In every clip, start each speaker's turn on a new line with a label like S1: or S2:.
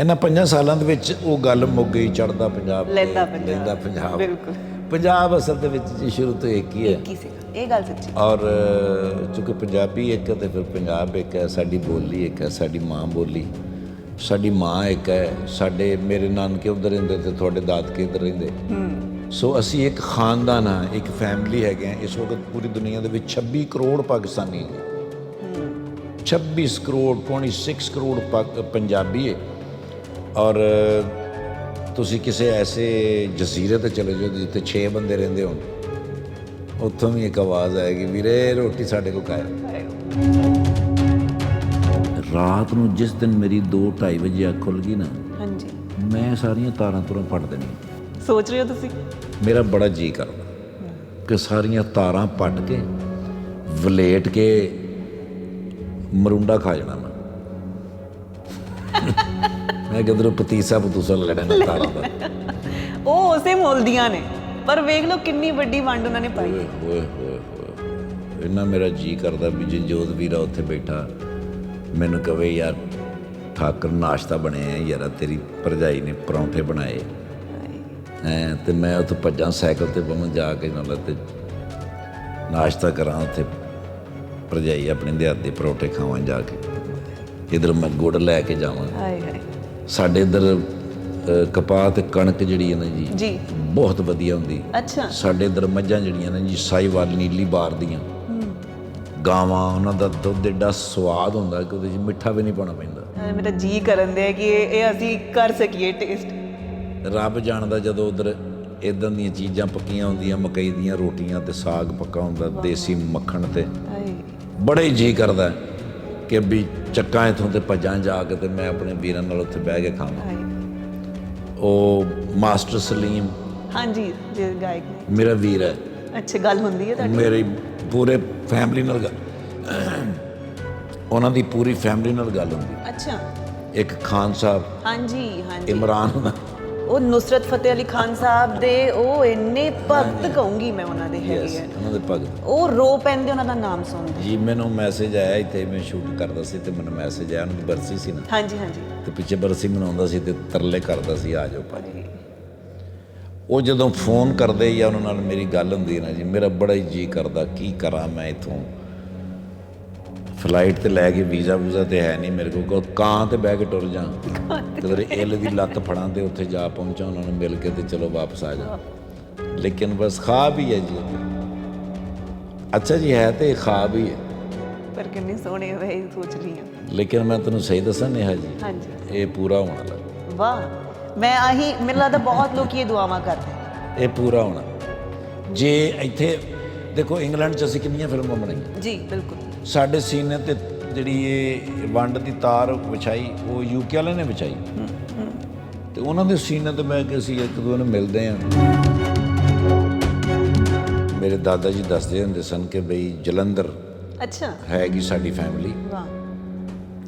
S1: ਇਹਨਾਂ ਪੰਜਾਂ ਸਾਲਾਂ ਦੇ ਵਿੱਚ ਉਹ ਗੱਲ ਮੁੱਕ ਗਈ ਚੜਦਾ ਪੰਜਾਬ ਤੇ
S2: ਲਹਿੰਦਾ ਪੰਜਾਬ। ਬਿਲਕੁਲ।
S1: ਪੰਜਾਬ ਅਸਲ ਦੇ ਵਿੱਚ ਜੀ ਸ਼ੁਰੂ ਤੋਂ ਇੱਕ ਹੀ ਹੈ।
S2: ਕੀ ਸੀ ਇਹ ਗੱਲ ਸੱਚੀ।
S1: ਔਰ ਚूंकि ਪੰਜਾਬੀ ਇੱਕ ਹੈ ਤੇ ਫਿਰ ਪੰਜਾਬ ਇੱਕ ਹੈ ਸਾਡੀ ਬੋਲੀ ਇੱਕ ਹੈ ਸਾਡੀ ਮਾਂ ਬੋਲੀ। ਸਾਡੀ ਮਾਂ ਇੱਕ ਹੈ ਸਾਡੇ ਮੇਰੇ ਨਾਨਕੇ ਉਧਰ ਰਹਿੰਦੇ ਤੇ ਤੁਹਾਡੇ ਦਾਦਕੇ ਇੱਧਰ ਰਹਿੰਦੇ। ਸੋ ਅਸੀਂ ਇੱਕ ਖਾਨਦਾਨ ਹਾਂ ਇੱਕ ਫੈਮਿਲੀ ਹੈਗੇ ਹਾਂ। ਇਸ ਵਕਤ ਪੂਰੀ ਦੁਨੀਆ ਦੇ ਵਿੱਚ 26 ਕਰੋੜ ਪਾਕਿਸਤਾਨੀ ਹੈ। 26 ਕਰੋੜ 26 ਕਰੋੜ ਪੰਜਾਬੀ ਹੈ। ਔਰ ਤੁਸੀਂ ਕਿਸੇ ਐਸੇ ਜਜ਼ੀਰੇ ਤੇ ਚਲੇ ਜਾਓ ਜਿੱਥੇ 6 ਬੰਦੇ ਰਹਿੰਦੇ ਹੋਣ ਉੱਥੋਂ ਵੀ ਇੱਕ ਆਵਾਜ਼ ਆਏਗੀ ਵੀਰੇ ਰੋਟੀ ਸਾਡੇ ਕੋਲ ਖਾਏ ਰਾਤ ਨੂੰ ਜਿਸ ਦਿਨ ਮੇਰੀ 2:30 ਵਜੇ ਅੱਖ ਖੁੱਲ ਗਈ ਨਾ
S2: ਹਾਂਜੀ।
S1: ਮੈਂ ਸਾਰੀਆਂ ਤਾਰਾਂ ਤੁਰਾਂ ਪੱਟ ਦੇਣੀਆਂ।
S2: ਸੋਚ ਰਹੇ ਹੋ ਤੁਸੀਂ?
S1: ਮੇਰਾ ਬੜਾ ਜੀ ਕਰਦਾ ਕਿ ਸਾਰੀਆਂ ਤਾਰਾਂ ਪੱਟ ਕੇ ਵਲੇਟ ਕੇ ਮਰੁੰਡਾ ਖਾ ਜਾਣਾ ਮੈਂ। ਮੈਂ ਕਿਧਰੋਂ ਪਤੀਸਾ ਪਤੂਸਾ ਲੜਨਾ ਦਾ
S2: ਉਹ ਉਸੇ ਮੁੱਲ ਦੀਆਂ ਨੇ। ਪਰ ਵੇਖ ਲਓ ਕਿੰਨੀ ਵੱਡੀ ਵੰਡ ਉਹਨਾਂ ਨੇ ਪਾਈ।
S1: ਓਏ ਹੋਏ ਹੋਏ ਹੋਏ ਇੰਨਾ ਮੇਰਾ ਜੀ ਕਰਦਾ ਵੀ ਜੇ ਜੋਤ ਵੀਰਾ ਉੱਥੇ ਬੈਠਾ ਮੈਨੂੰ ਕਵੇ ਯਾਰ ਠਾਕਰ ਨਾਸ਼ਤਾ ਬਣਿਆ ਯਾਰ ਤੇਰੀ ਭਰਜਾਈ ਨੇ ਪਰੌਂਠੇ ਬਣਾਏ। ਹੈਂ ਤੇ ਮੈਂ ਉੱਥੇ ਭੱਜਾਂ ਸਾਈਕਲ ਤੇ ਪਵਾਂ ਜਾ ਕੇ ਨਾਲ ਤੇ ਨਾਸ਼ਤਾ ਕਰਾਂ ਉੱਥੇ। ਭਰਜਾਈ ਆਪਣੇ ਦੇ ਹੱਥ ਦੇ ਪਰੌਂਠੇ ਖਾਵਾਂ ਜਾ ਕੇ। ਇਧਰ ਮੈਂ ਗੁੜ ਲੈ ਕੇ ਜਾਵਾਂ।
S2: ਹਾਏ ਹਾਏ।
S1: ਸਾਡੇ ਇਧਰ ਕਪਾਹ ਤੇ ਕਣਕ ਜਿਹੜੀ ਹੈ ਨਾ ਜੀ
S2: ਜੀ।
S1: ਬਹੁਤ ਵਧੀਆ ਹੁੰਦੀ।
S2: ਅੱਛਾ।
S1: ਸਾਡੇ ਇਧਰ ਮੱਝਾਂ ਜਿਹੜੀਆਂ ਨੇ ਜੀ ਸਾਈਵਾਲ ਨੀਲੀ ਬਾਰ ਦੀਆਂ। ਗਾਵਾਂ ਉਹਨਾਂ ਦਾ ਦੁੱਧ ਏਡਾ ਸਵਾਦ ਹੁੰਦਾ ਕਿ ਉਹਦੇ 'ਚ ਮਿੱਠਾ ਵੀ ਨਹੀਂ ਪਾਉਣਾ ਪੈਂਦਾ।
S2: ਮੇਰਾ ਜੀ ਕਰਨ ਦੇ ਕਿ ਇਹ ਅਸੀਂ ਕਰ ਸਕੀਏ ਟੇਸਟ
S1: ਰੱਬ ਜਾਣਦਾ ਜਦੋਂ ਉਧਰ ਇਦਾਂ ਦੀਆਂ ਚੀਜ਼ਾਂ ਪੱਕੀਆਂ ਹੁੰਦੀਆਂ ਮਕਈ ਦੀਆਂ ਰੋਟੀਆਂ ਤੇ ਸਾਗ ਪੱਕਾ ਹੁੰਦਾ ਦੇਸੀ ਮੱਖਣ ਤੇ। ਬੜਾ ਜੀ ਕਰਦਾ। ਕਿ ਵੀ ਚੱਕਾਂ ਇਥੋਂ ਤੇ ਭੱਜਾਂ ਜਾ ਕੇ ਤੇ ਮੈਂ ਆਪਣੇ ਵੀਰਾਂ ਨਾਲ ਉੱਥੇ ਬਹਿ ਕੇ ਖਾਵਾਂ। ਉਹ ਮਾਸਟਰ ਸਲੀਮ।
S2: ਹਾਂਜੀ ਜੇ ਗਾਇਕ ਨੇ।
S1: ਮੇਰਾ ਵੀਰ ਹੈ।
S2: ਅੱਛਾ ਗੱਲ ਹੁੰਦੀ ਹੈ ਤੁਹਾਡੀ।
S1: ਮੇਰੀ ਪੂਰੇ ਫੈਮਿਲੀ ਨਾਲ ਗੱਲ ਉਹਨਾਂ ਦੀ ਪੂਰੀ ਫੈਮਿਲੀ ਨਾਲ ਗੱਲ ਹੁੰਦੀ।
S2: ਅੱਛਾ।
S1: ਇੱਕ ਖਾਨ ਸਾਹਿਬ
S2: ਹਾਂਜੀ ਹਾਂਜੀ।
S1: ਇਮਰਾਨ
S2: ਉਹ ਨੁਸਰਤ ਫਤਿਹ ਅਲੀ ਖਾਨ ਸਾਹਿਬ ਦੇ ਉਹ ਇੰਨੇ ਭਗਤ ਕਹੂੰਗੀ ਮੈਂ ਉਹਨਾਂ ਦੇ ਹੈਗੇ ਆ।
S1: ਉਹਨਾਂ ਦੇ ਭਗਤ।
S2: ਉਹ ਰੋ ਪੈਂਦੇ ਉਹਨਾਂ ਦਾ ਨਾਮ ਸੁਣਦੇ।
S1: ਜੀ ਮੈਨੂੰ ਮੈਸੇਜ ਆਇਆ ਇੱਥੇ ਮੈਂ ਸ਼ੂਟ ਕਰਦਾ ਸੀ ਤੇ ਮੈਨੂੰ ਮੈਸੇਜ ਆਇਆ ਉਹਨਾਂ ਦੀ ਬਰਸੀ ਸੀ ਨਾ।
S2: ਹਾਂਜੀ ਹਾਂਜੀ।
S1: ਤੇ ਪਿੱਛੇ ਬਰਸੀ ਮਨਾਉਂਦਾ ਸੀ ਤੇ ਤਰਲੇ ਕਰਦਾ ਸੀ ਆ ਜਾਓ ਭਾਜੀ। ਉਹ ਜਦੋਂ ਫੋਨ ਕਰਦੇ ਜਾਂ ਉਹਨਾਂ ਨਾਲ ਮੇਰੀ ਗੱਲ ਹੁੰਦੀ ਨਾ ਜੀ ਮੇਰਾ ਬੜਾ ਹੀ ਜੀ ਕਰਦਾ ਕੀ ਕਰਾਂ ਮੈਂ ਇਥੋਂ? ਫਲਾਈਟ ਤੇ ਲੈ ਕੇ ਵੀਜ਼ਾ ਵੂਜ਼ਾ ਤੇ ਹੈ ਨਹੀਂ ਮੇਰੇ ਕੋਲ। ਕਾਂ ਤੇ ਬਹਿ ਕੇ ਟੁਰ ਜਾ ਕਿਧਰੇ ਇਲ ਦੀ ਲੱਤ ਫੜਾਂ ਤੇ ਉੱਥੇ ਜਾ ਪਹੁੰਚਾਂ ਉਹਨਾਂ ਨੂੰ ਮਿਲ ਕੇ ਤੇ ਚਲੋ ਵਾਪਸ ਆ ਜਾ। ਲੇਕਿਨ ਬਸ ਖਾਬ ਹੀ ਹੈ ਜੀ। ਅੱਛਾ ਜੀ ਹੈ ਤੇ ਖਾਬ ਹੀ ਹੈ।
S2: ਪਰ ਕਿੰਨੇ ਸੋਹਣੇ ਹੋਏ ਸੋਚ ਰਹੀ ਹਾਂ।
S1: ਲੇਕਿਨ ਮੈਂ ਤੈਨੂੰ ਸਹੀ ਦੱਸਾਂ ਨੇਹਾ ਜੀ
S2: ਹਾਂਜੀ।
S1: ਇਹ ਪੂਰਾ ਹੋਣਾ ਲੱਗਾ
S2: ਵਾਹ ਮੈਂ ਆਹੀ ਮੈਨੂੰ ਲੱਗਦਾ ਬਹੁਤ ਲੋਕੀ ਇਹ ਦੁਆਵਾਂ ਕਰਦੇ
S1: ਇਹ ਪੂਰਾ ਹੋਣਾ। ਜੇ ਇੱਥੇ ਦੇਖੋ ਇੰਗਲੈਂਡ 'ਚ ਅਸੀਂ ਕਿੰਨੀਆਂ ਫਿਲਮਾਂ ਬਣਾਈਆਂ।
S2: ਜੀ ਬਿਲਕੁਲ।
S1: ਸਾਡੇ ਸੀਨੇ ਤੇ ਜਿਹੜੀ ਇਹ ਵੰਡ ਦੀ ਤਾਰ ਵਿਛਾਈ ਉਹ ਯੂਕੇ ਵਾਲਿਆਂ ਨੇ ਵਿਛਾਈ। ਤੇ ਉਹਨਾਂ ਦੇ ਸੀਨੇ ਤੇ ਮੈਂ ਕਿ ਅਸੀਂ ਇੱਕ ਦੂਜੇ ਨੂੰ ਮਿਲਦੇ ਆਂ। ਮੇਰੇ ਦਾਦਾ ਜੀ ਦੱਸਦੇ ਹੁੰਦੇ ਸਨ ਕਿ ਬਈ ਜਲੰਧਰ
S2: ਅੱਛਾ।
S1: ਹੈਗੀ ਸਾਡੀ ਫੈਮਿਲੀ
S2: ਵਾਹ।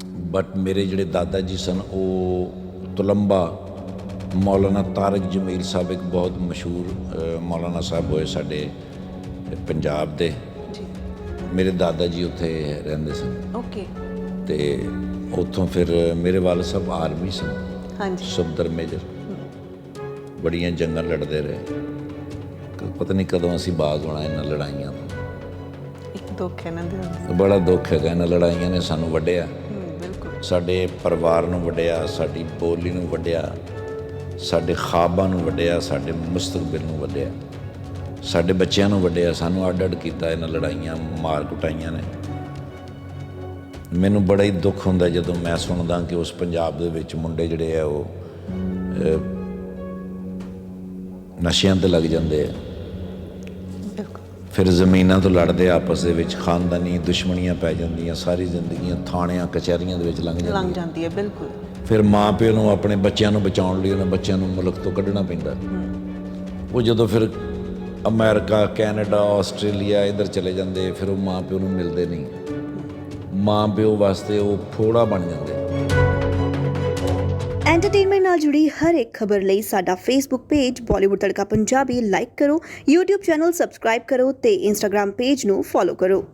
S1: ਬਟ ਮੇਰੇ ਜਿਹੜੇ ਦਾਦਾ ਜੀ ਸਨ ਉਹ ਤੁਲੰਬਾ ਮੌਲਾਨਾ ਤਾਰਕ ਜਮੀਲ ਸਾਹਿਬ ਇੱਕ ਬਹੁਤ ਮਸ਼ਹੂਰ ਮੌਲਾਨਾ ਸਾਹਿਬ ਹੋਏ ਸਾਡੇ ਪੰਜਾਬ ਦੇ। ਮੇਰੇ ਦਾਦਾ ਜੀ ਉੱਥੇ ਰਹਿੰਦੇ ਸਨ।
S2: ਓਕੇ
S1: ਤੇ ਉੱਥੋਂ ਫਿਰ ਮੇਰੇ ਵਾਲ ਸਾਹਿਬ ਆਰਮੀ ਸਨ।
S2: ਹਾਂਜੀ।
S1: ਸੁਬਦਰ ਮੇਜਰ। ਬੜੀਆਂ ਜੰਗਾਂ ਲੜਦੇ ਰਹੇ। ਪਤਾ ਨਹੀਂ ਕਦੋਂ ਅਸੀਂ ਬਾਜ਼ ਹੋਣਾ ਇਹਨਾਂ ਲੜਾਈਆਂ ਤੋਂ।
S2: ਇੱਕ ਦੁੱਖ ਹੈ ਨਾ ਦਿਲ।
S1: ਬੜਾ ਦੁੱਖ ਹੈਗਾ ਇਹਨਾਂ ਲੜਾਈਆਂ ਨੇ ਸਾਨੂੰ ਵੱਢਿਆ।
S2: ਬਿਲਕੁਲ।
S1: ਸਾਡੇ ਪਰਿਵਾਰ ਨੂੰ ਵੱਡਿਆ ਸਾਡੀ ਬੋਲੀ ਨੂੰ ਵੱਡਿਆ ਸਾਡੇ ਖਾਬਾਂ ਨੂੰ ਵੱਡਿਆ ਸਾਡੇ ਮੁਸਤਕਬਲ ਨੂੰ ਵੱਡਿਆ ਸਾਡੇ ਬੱਚਿਆਂ ਨੂੰ ਵੱਡਿਆ ਸਾਨੂੰ ਅੱਡ ਅੱਡ ਕੀਤਾ ਇਹਨਾਂ ਲੜਾਈਆਂ ਮਾਰ ਕੁਟਾਈਆਂ ਨੇ। ਮੈਨੂੰ ਬੜਾ ਹੀ ਦੁੱਖ ਹੁੰਦਾ ਜਦੋਂ ਮੈਂ ਸੁਣਦਾ ਕਿ ਉਸ ਪੰਜਾਬ ਦੇ ਵਿੱਚ ਮੁੰਡੇ ਜਿਹੜੇ ਆ ਉਹ ਨਸ਼ਿਆਂ ਤੇ ਲੱਗ ਜਾਂਦੇ ਆ। ਫਿਰ ਜ਼ਮੀਨਾਂ ਤੋਂ ਲੜਦੇ ਆਪਸ ਦੇ ਵਿੱਚ ਖਾਨਦਾਨੀ ਦੁਸ਼ਮਣੀਆਂ ਪੈ ਜਾਂਦੀਆਂ ਸਾਰੀ ਜ਼ਿੰਦਗੀਆਂ ਥਾਣਿਆਂ ਕਚਹਿਰੀਆਂ ਦੇ ਵਿੱਚ ਲੰਘ ਜਾਂਦੀਆਂ।
S2: ਲੰਘ ਜਾਂਦੀ ਹੈ ਬਿਲਕੁਲ।
S1: ਫਿਰ ਮਾਂ ਪਿਓ ਨੂੰ ਆਪਣੇ ਬੱਚਿਆਂ ਨੂੰ ਬਚਾਉਣ ਲਈ ਉਹਨਾਂ ਬੱਚਿਆਂ ਨੂੰ ਮੁਲਕ ਤੋਂ ਕੱਢਣਾ ਪੈਂਦਾ। ਉਹ ਜਦੋਂ ਫਿਰ ਅਮਰੀਕਾ, ਕੈਨੇਡਾ, ਆਸਟ੍ਰੇਲੀਆ, ਇੱਧਰ ਚਲੇ ਜਾਂਦੇ, ਫਿਰ ਉਹ ਮਾਂ ਪਿਓ ਨੂੰ ਮਿਲਦੇ ਨਹੀਂ। ਮਾਂ ਪਿਓ ਵਾਸਤੇ ਉਹ ਫੋੜਾ ਬਣ ਜਾਂਦੇ।
S3: ਐਂਟਰਟੇਨਮੈਂਟ ਨਾਲ ਜੁੜੀ ਹਰ ਇੱਕ ਖਬਰ ਲਈ ਸਾਡਾ Facebook page Bollywood Tadka Punjabi like ਕਰੋ, YouTube ਚੈਨਲ ਸਬਸਕ੍ਰਾਈਬ ਕਰੋ ਤੇ Instagram ਪੇਜ ਨੂੰ ਫੋਲੋ ਕਰੋ।